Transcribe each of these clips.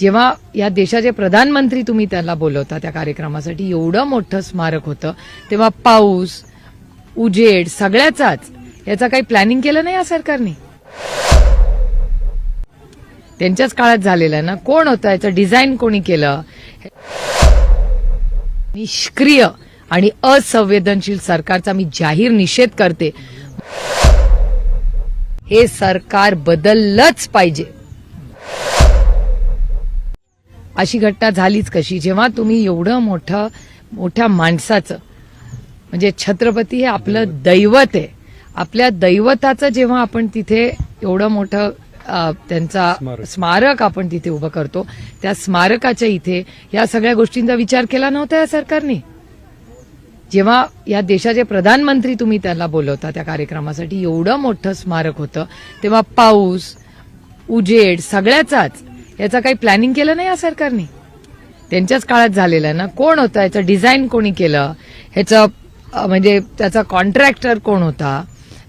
जेव्हा या देशाचे प्रधानमंत्री तुम्ही त्याला बोलवता त्या कार्यक्रमासाठी एवढं मोठं स्मारक होतं. तेव्हा पाऊस उजेड सगळ्याचाच याचा काही प्लॅनिंग केलं नाही या सरकारने? त्यांच्याच काळात झालेलं ना? कोण होतं? याचं डिझाईन कोणी केलं? निष्क्रिय आणि असंवेदनशील सरकारचा मी जाहीर निषेध करते. हे सरकार बदललंच पाहिजे. अशी घटना झालीच कशी? जेव्हा तुम्ही एवढं मोठं मोठ्या माणसाचं म्हणजे छत्रपती हे आपलं दैवत. आहे. आपल्या दैवताचं जेव्हा आपण तिथे एवढं मोठं त्यांचा स्मारक. स्मारक आपण तिथे उभं करतो त्या स्मारकाच्या इथे या सगळ्या गोष्टींचा विचार केला नव्हता या सरकारने? जेव्हा या देशाचे प्रधानमंत्री तुम्ही त्याला बोलवता त्या कार्यक्रमासाठी एवढं मोठं स्मारक होतं तेव्हा पाऊस उजेड सगळ्याचाच याचा काही प्लॅनिंग केलं नाही या सरकारने. त्यांच्याच काळात झालेलं आहे ना. कोण होतं? याचं डिझाईन कोणी केलं? ह्याचं म्हणजे त्याचा कॉन्ट्रॅक्टर कोण होता?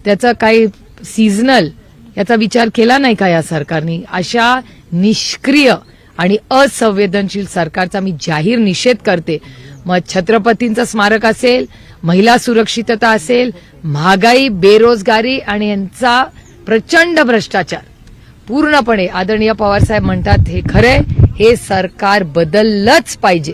त्याचं काही सीझनल याचा विचार केला नाही का या सरकारने? अशा निष्क्रिय आणि असंवेदनशील सरकारचा मी जाहीर निषेध करते. मग छत्रपतींचं स्मारक असेल महिला सुरक्षितता असेल महागाई बेरोजगारी आणि यांचा प्रचंड भ्रष्टाचार. पूर्णपणे आदरणीय पवारसाहेब म्हणतात हे खरंय हे सरकार बदललंच पाहिजे.